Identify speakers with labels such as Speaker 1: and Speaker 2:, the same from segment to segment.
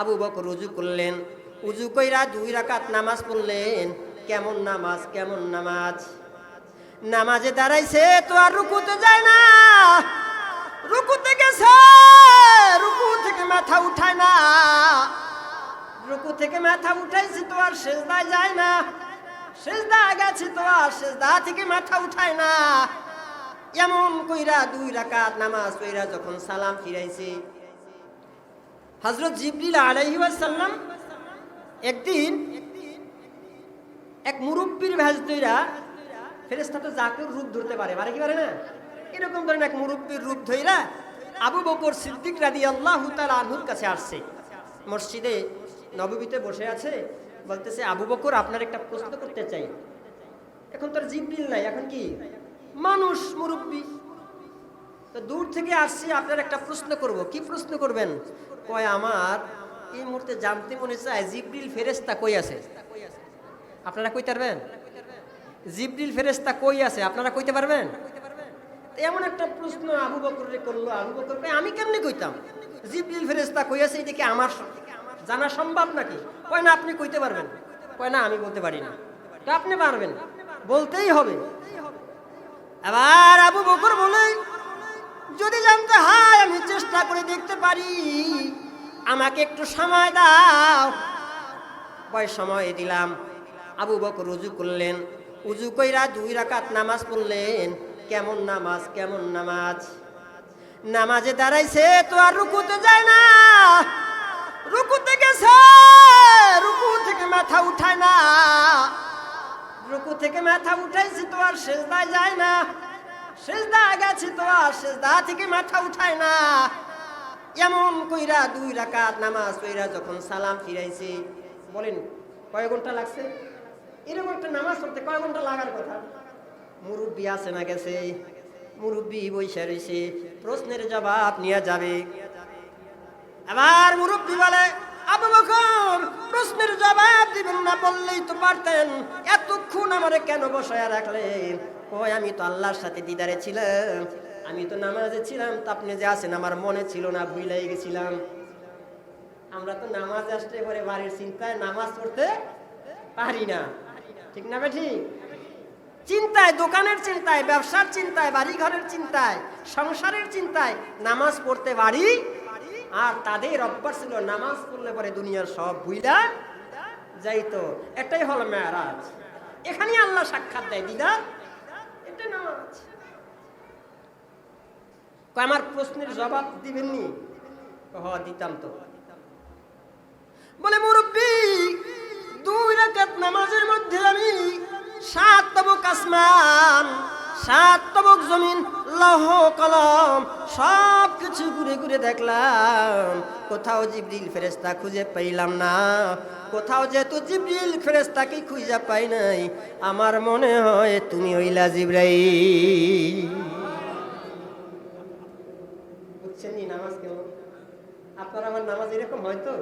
Speaker 1: আবু বকর উজু করলেন। উজু কইরা দুই রাকাত নামাজ পড়লেন। কেমন নামাজ কেমন নামাজ? নামাজে দাঁড়াইছে তো আর রুকুতে যায় না। রুকুতে গেছে, রুকু থেকে মাথা উঠায় না। রুকু থেকে মাথা উঠাইছে তো আর সেজদায় যায় না। সেজদা গেছে তো আর সেজদা থেকে মাথা উঠায় না। এমন কইরা দুই রাকাত নামাজ কইরা যখন সালাম ফিরাইছে হজরত জিবরিল আলাইহি ওয়াসাল্লাম একদিন এক মুরব্বীর ভেজ দইরা ফেরেস্তা তো জাকের রূপ ধরতে পারে। পারে কি পারে না? এরকম ধরেন এক মুরব্বীর রূপ ধইরা আবু বকর সিদ্দিক রাদি আল্লাহ তার আনহুর কাছে আসছে। মসজিদে নববীতে বসে আছে, বলতেছে, আবু বকর, আপনার একটা প্রশ্ন করতে চাই। এখন তোর জিবরিল নাই, এখন কি? মানুষ মুরব্বী। তো দূর থেকে আসছি, আপনার একটা প্রশ্ন করব। কি প্রশ্ন করবেন? কয়, আমার এই মুহূর্তে জানতে মনে চায় জিবরিল ফেরেস্তা কই আছে? আপনারা কইতে পারবেন? জিবরিল ফেরেস্তা কই আছে? আপনারা কইতে পারবেন? এমন একটা প্রশ্ন আবু বকরে করল। আবু বকর আমি কেমনে কইতাম? জিবরিল ফেরেস্তা কই আছে? এদিকে আমার জানা সম্ভব নাকি? কয়, না, আপনি কইতে পারবেন। কয়, না, আমি বলতে পারি না। তো আপনি পারবেন। বলতেই হবে। আবার আবু বকর বলে আমি করে দেখতে পারি। আমাকে একটু সময় দাও। কয় সময় দিলাম। আবু বকর উজু করলেন। উজু কইরা দুই রাকাত নামাজ পড়লেন। কেমন নামাজ কেমন নামাজ? নামাজে দাঁড়াইছে তো আর রুকুতে যায় না। রুকুতে গেছে, রুকু থেকে মাথা উঠায় না। রুকু থেকে মাথা উঠাইছে তো আর সেজদায় যায় না। সেজদা গেছে তো আর সেজদা থেকে মাথা উঠায় না। এমন কইরা দুই রাকাত নামাজ কইরা যখন সালাম ফিরাইছে, বলেন, কয় ঘণ্টা লাগছে? এরকম একটা নামাজ পড়তে কয় ঘণ্টা লাগার কথা? মুরব্বী আছে না গেছে? মুরব্বী বৈশা রয়েছে প্রশ্নের জবাব নিয়ে যাবে। আবার মুরব্বী বলে, আবু বকর, প্রশ্নের জবাব দিবেন না, বললেই তো পারতেন। এতক্ষণ আমারে কেন বসায় রাখলেন? কই আমি তো আল্লাহর সাথে দিদারে ছিলাম। আমি তো নামাজে ছিলাম, তা আপনি যে আছেন আমার মনে ছিল না, ভুলাই গেছিলাম। আমরা তো নামাজ আসতে পরে বাড়ির চিন্তায় নামাজ পড়তে পারি না। ঠিক না ঠিক চিন্তায়, দোকানের চিন্তায়, ব্যবসার চিন্তায় বাড়ি ঘরের চিন্তায়, সংসারের চিন্তায় নামাজ পড়তে পারি। আর তাদের অভ্যাস ছিল, নামাজ পড়লে পরে দুনিয়ার সব ভুইলা যাইতো। এটাই হলো মেয়ারাজ। এখানেই আল্লাহ সাক্ষাৎ দেয়, দিদা। এটা নামাজ। আমার প্রশ্নের জবাব দিবেননি? হ দিতাম তো। বলে, মুরব্বী, দুই রাকাত নামাজের মধ্যে আমি সাত তবক আসমান, সাত তবক জমিন, লহ কলম সব কিছু ঘুরে ঘুরে দেখলাম। কোথাও জিবরিল ফেরেস্তা খুঁজে পাইলাম না। কোথাও যেহেতু জিবরিল ফেরেস্তাকে খুঁজে পাই নাই। আমার মনে হয় তুমি হইলা জিব্রাই বুঝছেন নামাজ কেমন আপনার আমার নামাজ এরকম হয়তো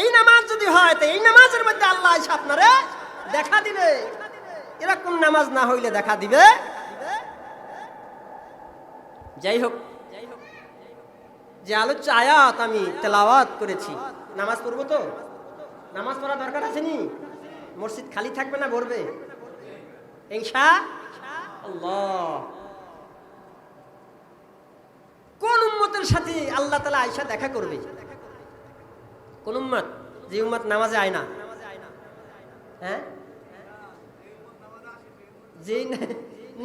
Speaker 1: এই নামাজ যদি হয়, তো এই নামাজের মধ্যে আল্লাহ এসে আপনারে দেখা দিবে। এরকম নামাজ না হইলে দেখা দিবে। যাই হোক, যে আলোচ্য আয়াত আমি তেলাওয়াত করেছি, নামাজ পড়ব তো? নামাজ পড়া দরকার আছে নি? মসজিদ খালি থাকবে না, ভরবে? ইনশা আল্লাহ কোন উম্মতের সাথে আল্লাহ তালা আয়সা দেখা করবে। কোন উম্মত? যে উম্মত নামাজে আয় না। হ্যাঁ? যে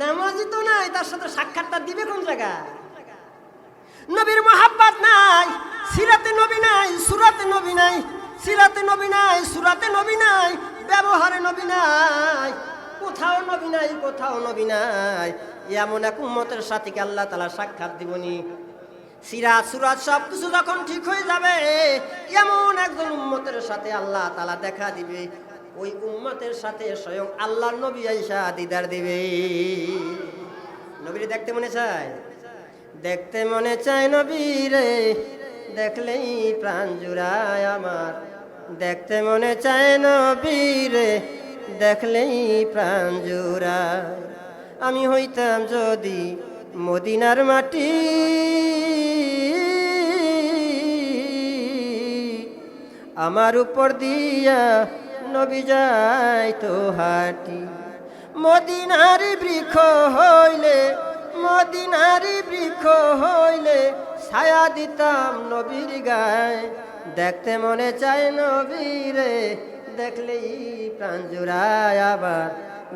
Speaker 1: নামাজি তো নাই, তার সাথে সাক্ষাৎটা দিবে কোন জায়গা নবীর মহাব্বাত নাই, সিরাতে নবী নাই, সুরাতে নবী নাই, সিরাতে নবী নাই, সুরাতে নবী নাই, ব্যবহারে নবী নাই, কোথাও নবী নাই, কোথাও নবী নাই, এমন এক উম্মতের সাথে কি আল্লাহ তালা সাক্ষাৎ দিবনি? সিরাত সুরাত সব কিছু যখন ঠিক হয়ে যাবে, এমন একজন উম্মতের সাথে আল্লাহ তালা দেখা দিবে। ওই উম্মতের সাথে স্বয়ং আল্লাহ নবী আইসা দিদার দিবে। নবীরে দেখতে মনে চায়? দেখতে মনে চায় নবীরে। দেখলেই প্রাণ জুড়ায় আমার। দেখতে মনে চায় নবীরে। দেখলেই প্রাণ জুড়ায়। আমি হইতাম যদি মদিনার মাটি। আমার উপর দিয়া নবী যায় তো হাটি। মদিনারি বৃক্ষ হইলে, মদিনারি বৃক্ষ হইলে ছায়া দিতাম নবীর গায়ে। দেখতে মনে চায় নবীরে, দেখলেই প্রাণ জুড়ায় আবার।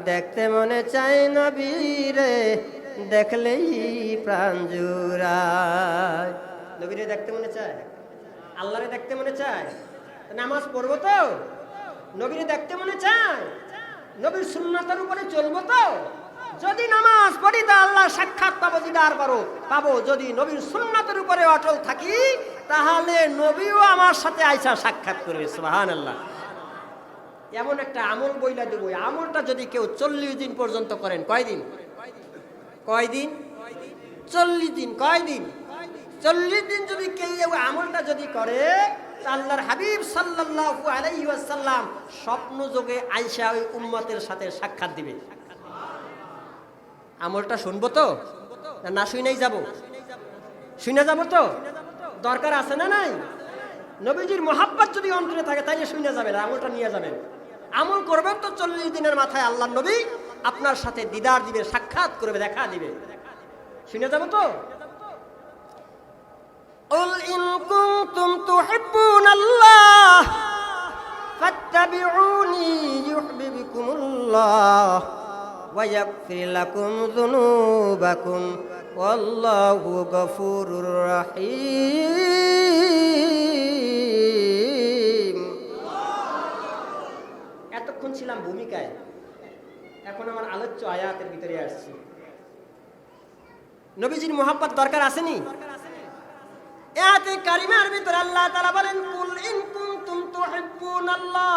Speaker 1: দেখতে মনে চায় নবীরে, দেখলেই প্রাণ জুড়ায়। নবীরে দেখতে মনে চায়? আল্লাহরে দেখতে মনে চায়? নামাজ পড়ব তো? নবীরে দেখতে মনে চায়? নবীর সুন্নতের উপরে চলবো তো? যদি নামাজ পড়ি তা আল্লাহ সাক্ষাৎ পাবো দিদার পারো, পাবো। যদি নবীর সুন্নতের উপরে অটল থাকি, তাহলে নবীও আমার সাথে আইসা সাক্ষাৎ করবে সুবাহান আল্লাহ এমন একটা আমল বইলা দেবো। আমলটা যদি কেউ চল্লিশ দিন পর্যন্ত করেন, কয়দিন? কয়দিন? চল্লিশ দিন, কয়দিন? চল্লিশ দিন যদি কেউ আমলটা যদি করে আল্লাহর হাবিব সাল্লাল্লাহু আলাইহি ওয়াসাল্লাম স্বপ্ন যোগে আয়েশা ওই উম্মতের সাথে সাক্ষাৎ দিবে। আমলটা শুনব তো? না শুনেই যাব? শুনে যাব তো? দরকার আছে না নাই? নবীজির মোহাব্বত যদি অন্তরে থাকে, তাইলে শুনে যাবেন আমলটা নিয়ে যাবেন। আমল করবেন তো চল্লিশ দিনের মাথায় আল্লাহ নবী আপনার সাথে দিদার দিবে, সাক্ষাৎ করবে, দেখা দিবে। শুনে যাব তো? قل إن كنتم تحبون الله فاتبعوني يحببكم الله ويغفر لكم ذنوبكم والله غفور رحيم এতক্ষণ ছিলাম ভূমিকায় এখন আমার আলোচ্য আয়াতের ভিতরে আসছি নবীজির মোহাব্বত দরকার আসেনি এতে কারিমার ভিতরে আল্লাহ তাআলা বলেন, কুল ইন কুনতুম তুহিব্বুনাল্লাহ।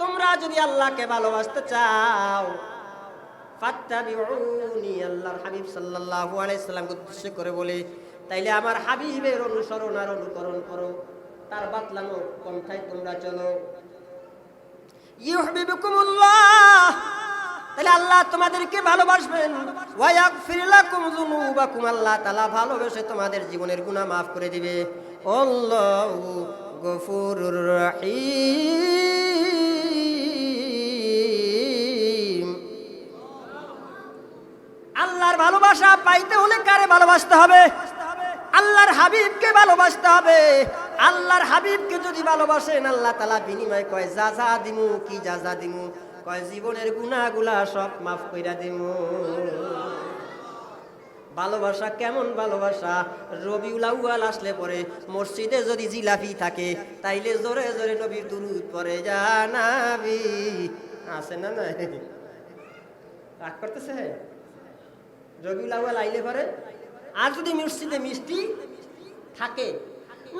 Speaker 1: তোমরা যদি আল্লাহকে ভালোবাসতে চাও, ফাত্তাবিউনি আল্লাহর হাবিব সাল্লাল্লাহু আলাইহি সাল্লামকে উদ্দেশ্য করে বলে, তাইলে আমার হাবিবের অনুসরণ আর অনুকরণ করো, তার বাতলানো পন্থায় তোমরা চলো। ইউহিবুকুমুল্লাহ তাহলে আল্লাহ তোমাদেরকে ভালোবাসবেন। আল্লাহ তাআলা ভালোবেসে তোমাদের জীবনের গুনাহ মাফ করে দিবে। আল্লাহু আল্লাহর ভালোবাসা পাইতে হলে কারে ভালোবাসতে হবে? আল্লাহর হাবিবকে ভালোবাসতে হবে। আল্লাহর হাবিবকে যদি ভালোবাসেন, আল্লাহ তালা বিনিময় কয়, যা যা দিমু, কি যা যা দিমু? কয় জীবনের গুনাহগুলা সব মাফ কইরা দিমু। ভালোবাসা কেমন ভালোবাসা? রবিউল আউয়াল আসলে পরে মসজিদে যদি জিলাপি থাকে, তাইলে জোরে জোরে নবীর দুরুদ পরে জানাবি আছে না না রাগ করতেছে? রবিউল আউয়াল আইলে পরে? আর যদি মসজিদে মিষ্টি থাকে,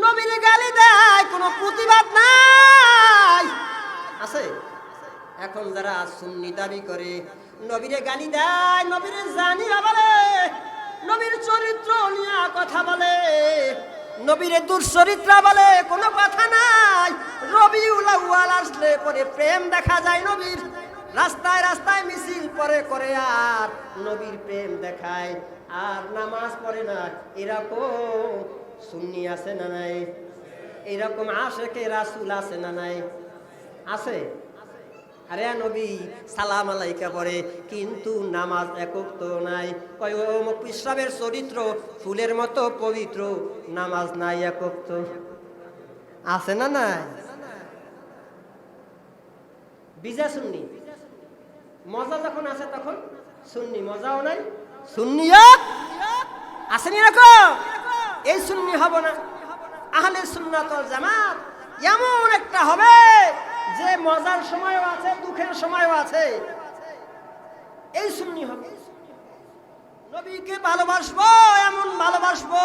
Speaker 1: নবীরে গালি দেয়, কোনো প্রতিবাদ নাই। আছে? এখন যারা সুন্নি দাবি করে, নবীরে গালি দেয়, নবীরে জানি বলে, নবীর চরিত্র নিয়ে কথা বলে, নবীরে দুঃচরিত্র বলে, কোনো কথা নাই। রবি উলাউয়াল আসলে পরে প্রেম দেখা যায় নবীর। রাস্তায় রাস্তায় মিছিল পরে করে আর নবীর প্রেম দেখায়। আর নামাজ পড়ে না, এরকম সুন্নি আছে না নাই? এরকম আশেকে রাসুল আছে না নাই? আছে? আরে নবী, সালাম আলাইকা পরে। কিন্তু নামাজ একক তো নাই। কয় চরিত্র, ফুলের মতো পবিত্র, নামাজ নাই একক তো। আছে না নাই? বিজা সুন্নি। মজা যখন আছে তখন সুন্নি, মজাও নাই, সুন্নিও আসেনি এরকম? এই সুন্নি হব না। আহলে সুন্নাতল জামাত, এমন একটা হবে যে মজার সময়ও আছে, দুঃখের সময়ও আছে। এই সুন্নি হবে। নবীকে ভালোবাসবো, এমন ভালোবাসবো,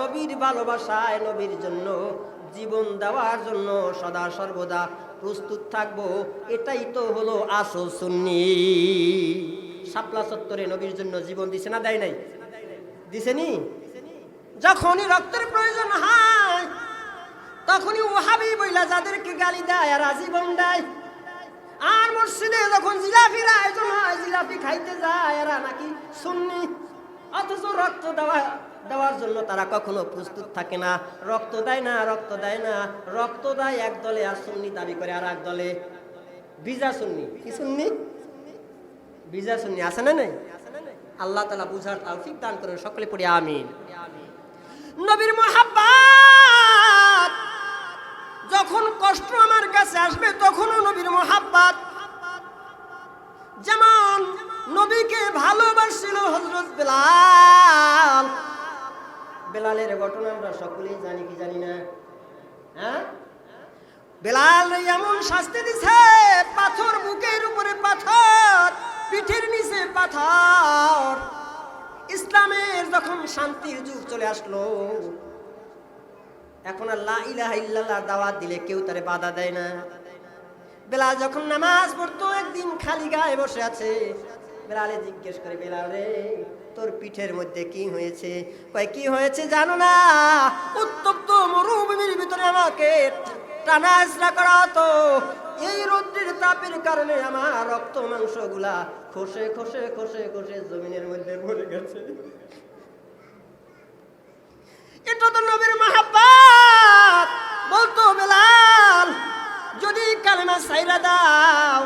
Speaker 1: নবীর ভালোবাসায়, নবীর জন্য জীবন দেওয়ার জন্য সদা সর্বদা প্রস্তুত থাকব। এটাই তো হলো আসল সুন্নি। শাপলা চত্বরে নবীর জন্য জীবন দিছে না দেয় নাই? দিছেনি যখনই রক্তের প্রয়োজন হয় তখনই ওহাবি বইলা যাদেরকে গালি দেয় আর আজীবন দেয়। আর মসজিদে যখন জিলাপির আয়োজন হয় জিলাপি খাইতে যায় এরা নাকি সুন্নি। অথচ রক্ত দেওয়া দেওয়ার জন্য তারা কখনো প্রস্তুত থাকে না। রক্ত দেয় না রক্ত দেয় না। রক্ত দেয় এক দলে আর সুন্নি দাবি করে আর এক দলে। বিজা সুন্নি। কি সুন্নি? বিজা সুন্নি। আছে না নাই? আল্লাহ তালা বুঝার তৌফিক দান করেন। সকলে পড়ি আমিন। নবীর মোহাব্বাত! যখন কষ্ট আমার কাছে আসবে, তখনও নবীর মোহাব্বাত। যেমন নবীকে ভালোবাসছিল হজরত বেলাল। বেলালের ঘটনা আমরা সকলেই জানি, কি জানি না? হ্যাঁ? বেলাল এমন শাস্তি দিছে, পাথর বুকের উপরে পাথর, পিঠের নিচে পাথর। ইসলামের যখন শান্তির যুগ চলে আসলো এখন ইল্লাল্লাহ দাওয়াত দিলে কেউ তারে বাধা দেয় না। বেলাল যখন নামাজ পড়তো, একদিন খালি গায়ে বসে আছে। বেলালে জিজ্ঞেস করে, বেলাল তোর পিঠের মধ্যে কি হয়েছে? কি হয়েছে জানো না, উত্তপ্ত মরুভূমির ভিতরে আমাকে টানা করা এই রৌদ্রের তাপের কারণে আমার রক্ত মাংসগুলা খসে খসে খসে খসে জমিনের মধ্যে গেছে। এটা তো বলতো বেলাল যদি কালেমা সাইরা দাও